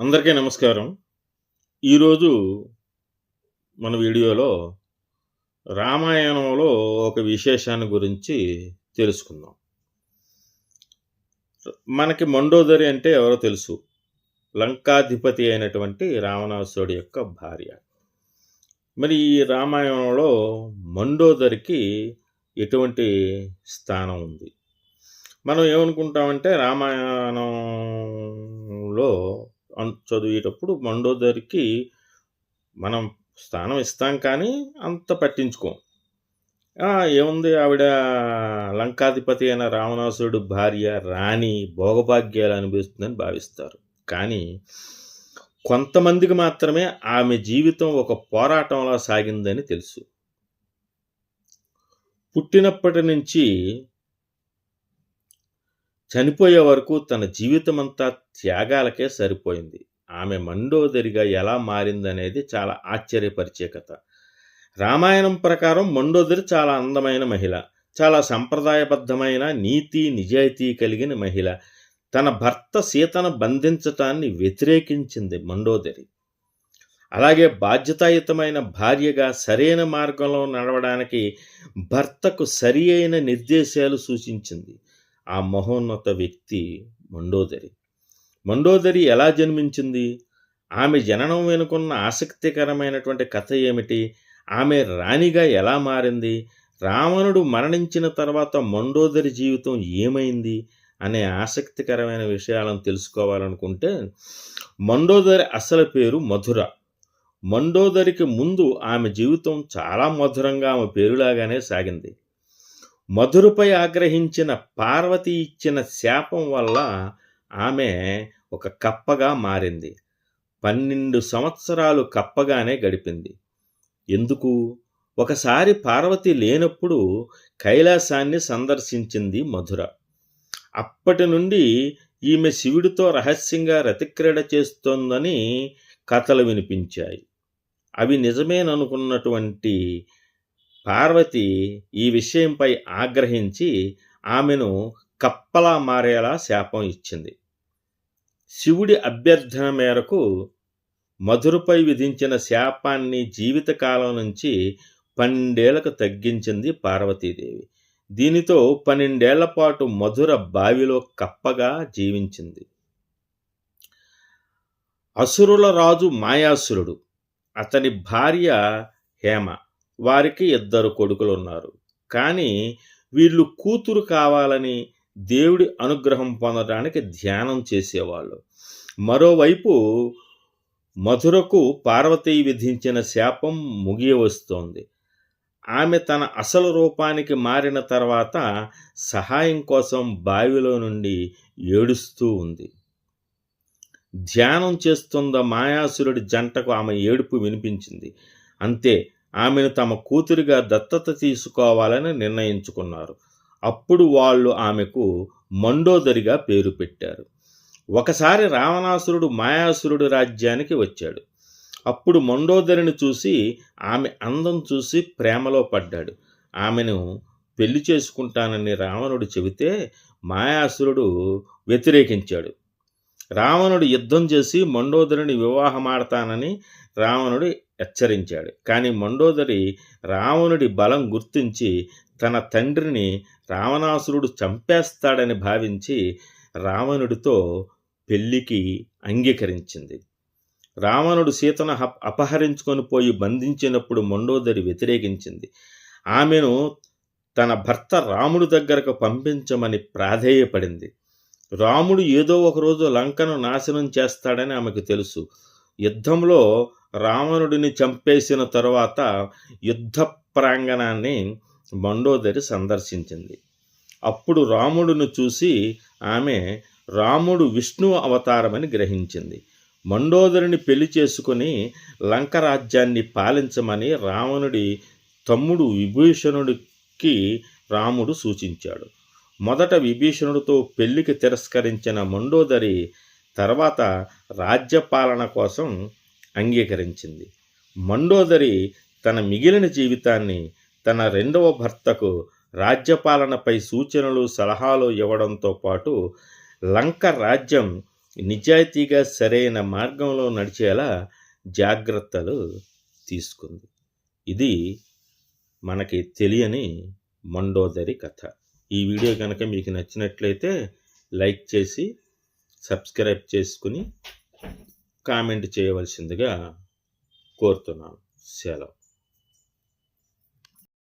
అందరికీ నమస్కారం. ఈరోజు మన వీడియోలో రామాయణంలో ఒక విశేషాన్ని గురించి తెలుసుకుందాం. మనకి మండోదరి అంటే ఎవరో తెలుసు. లంకాధిపతి అయినటువంటి రావణాసుడి యొక్క భార్య. మరి ఈ రామాయణంలో మండోదరికి ఎటువంటి స్థానం ఉంది? మనం ఏమనుకుంటామంటే రామాయణంలో చదివేటప్పుడు మండోదరికి మనం స్థానం ఇస్తాం కానీ అంత పట్టించుకోం. ఏముంది ఆవిడ లంకాధిపతి అయిన రావణాసురుడు భార్య రాణి భోగభాగ్యాలు అనుభవిస్తుందని భావిస్తారు. కానీ కొంతమందికి మాత్రమే ఆమె జీవితం ఒక పోరాటంలా సాగిందని తెలుసు. పుట్టినప్పటి నుంచి చనిపోయే వరకు తన జీవితమంతా త్యాగాలకే సరిపోయింది. ఆమె మండోదరిగా ఎలా మారిందనేది చాలా ఆశ్చర్యపరిచే కథ. రామాయణం ప్రకారం మండోదరి చాలా అందమైన మహిళ. చాలా సంప్రదాయబద్ధమైన నీతి నిజాయితీ కలిగిన మహిళ. తన భర్త సీతను బంధించటాన్ని వ్యతిరేకించింది మండోదరి. అలాగే బాధ్యతాయుతమైన భార్యగా సరైన మార్గంలో నడవడానికి భర్తకు సరి అయిన నిర్దేశాలు సూచించింది. ఆ మహోన్నత వ్యక్తి మండోదరి. మండోదరి ఎలా జన్మించింది? ఆమె జననం వెనుకున్న ఆసక్తికరమైనటువంటి కథ ఏమిటి? ఆమె రాణిగా ఎలా మారింది? రావణుడు మరణించిన తర్వాత మండోదరి జీవితం ఏమైంది? అనే ఆసక్తికరమైన విషయాలను తెలుసుకోవాలనుకుంటే మండోదరి అసలు పేరు మధుర. మండోదరికి ముందు ఆమె జీవితం చాలా మధురంగా ఆమె పేరులాగానే సాగింది. మధురపై ఆగ్రహించిన పార్వతి ఇచ్చిన శాపం వల్ల ఆమె ఒక కప్పగా మారింది. పన్నెండు సంవత్సరాలు కప్పగానే గడిపింది. ఎందుకు? ఒకసారి పార్వతి లేనప్పుడు కైలాసాన్ని సందర్శించింది మధుర. అప్పటి నుండి ఈమె శివుడితో రహస్యంగా రతిక్రీడ చేస్తోందని కథలు వినిపించాయి. అవి నిజమేననుకున్నటువంటి పార్వతి ఈ విషయంపై ఆగ్రహించి ఆమెను కప్పలా మారేలా శాపం ఇచ్చింది. శివుడి అభ్యర్థన మేరకు మధురపై విధించిన శాపాన్ని జీవితకాలం నుంచి పన్నెండేళ్ళకు తగ్గించింది పార్వతీదేవి. దీనితో పన్నెండేళ్ళ పాటు మధుర బావిలో కప్పగా జీవించింది. అసురుల రాజు మాయాసురుడు. అతని భార్య హేమ. వారికి ఇద్దరు కొడుకులు ఉన్నారు కానీ వీళ్ళు కూతురు కావాలని దేవుడి అనుగ్రహం పొందడానికి ధ్యానం చేసేవాళ్ళు. మరోవైపు మధురకు పార్వతీ విధించిన శాపం ముగియవస్తోంది ఆమె తన అసలు రూపానికి మారిన తర్వాత సహాయం కోసం బావిలో నుండి ఏడుస్తూ ఉంది. ధ్యానం చేస్తున్న మాయాసురుడి జంటకు ఆమె ఏడుపు వినిపించింది. అంతే ఆమెను తమ కూతురిగా దత్తత తీసుకోవాలని నిర్ణయించుకున్నారు. అప్పుడు వాళ్ళు ఆమెకు మండోదరిగా పేరు పెట్టారు. ఒకసారి రావణాసురుడు మాయాసురుడు రాజ్యానికి వచ్చాడు. అప్పుడు మండోదరిని చూసి ఆమె అందం చూసి ప్రేమలో పడ్డాడు. ఆమెను పెళ్ళి చేసుకుంటానని రావణుడు చెబితే మాయాసురుడు వ్యతిరేకించాడు. రావణుడు యుద్ధం చేసి మండోదరిని వివాహమాడతానని రావణుడు హెచ్చరించాడు. కానీ మండోదరి రావణుడి బలం గుర్తించి తన తండ్రిని రావణాసురుడు చంపేస్తాడని భావించి రావణుడితో పెళ్ళికి అంగీకరించింది. రావణుడు సీతను అపహరించుకొని పోయి బంధించినప్పుడు మండోదరి వ్యతిరేకించింది. ఆమెను తన భర్త రాముడి దగ్గరకు పంపించమని ప్రాధేయపడింది. రాముడు ఏదో ఒకరోజు లంకను నాశనం చేస్తాడని ఆమెకు తెలుసు. యుద్ధంలో రావణుడిని చంపేసిన తరువాత యుద్ధ ప్రాంగణాన్ని మండోదరి సందర్శించింది. అప్పుడు రాముడును చూసి ఆమె రాముడు విష్ణు అవతారమని గ్రహించింది. మండోదరిని పెళ్ళి చేసుకొని లంక రాజ్యాన్ని పాలించమని రావణుడి తమ్ముడు విభీషణుడికి రాముడు సూచించాడు. మొదట విభీషణుడితో పెళ్ళికి తిరస్కరించిన మండోదరి తర్వాత రాజ్యపాలన కోసం అంగీకరించింది. మండోదరి తన మిగిలిన జీవితాన్ని తన రెండవ భర్తకు రాజ్యపాలనపై సూచనలు సలహాలు ఇవ్వడంతో పాటు లంక రాజ్యం నిజాయితీగా సరైన మార్గంలో నడిచేలా జాగ్రత్తలు తీసుకుంది. ఇది మనకి తెలియని మండోదరి కథ. ఈ వీడియో కనుక మీకు నచ్చినట్లయితే లైక్ చేసి సబ్స్క్రైబ్ చేసుకుని కామెంట్ చేయవలసిందిగా కోరుతున్నాను. సెలవు.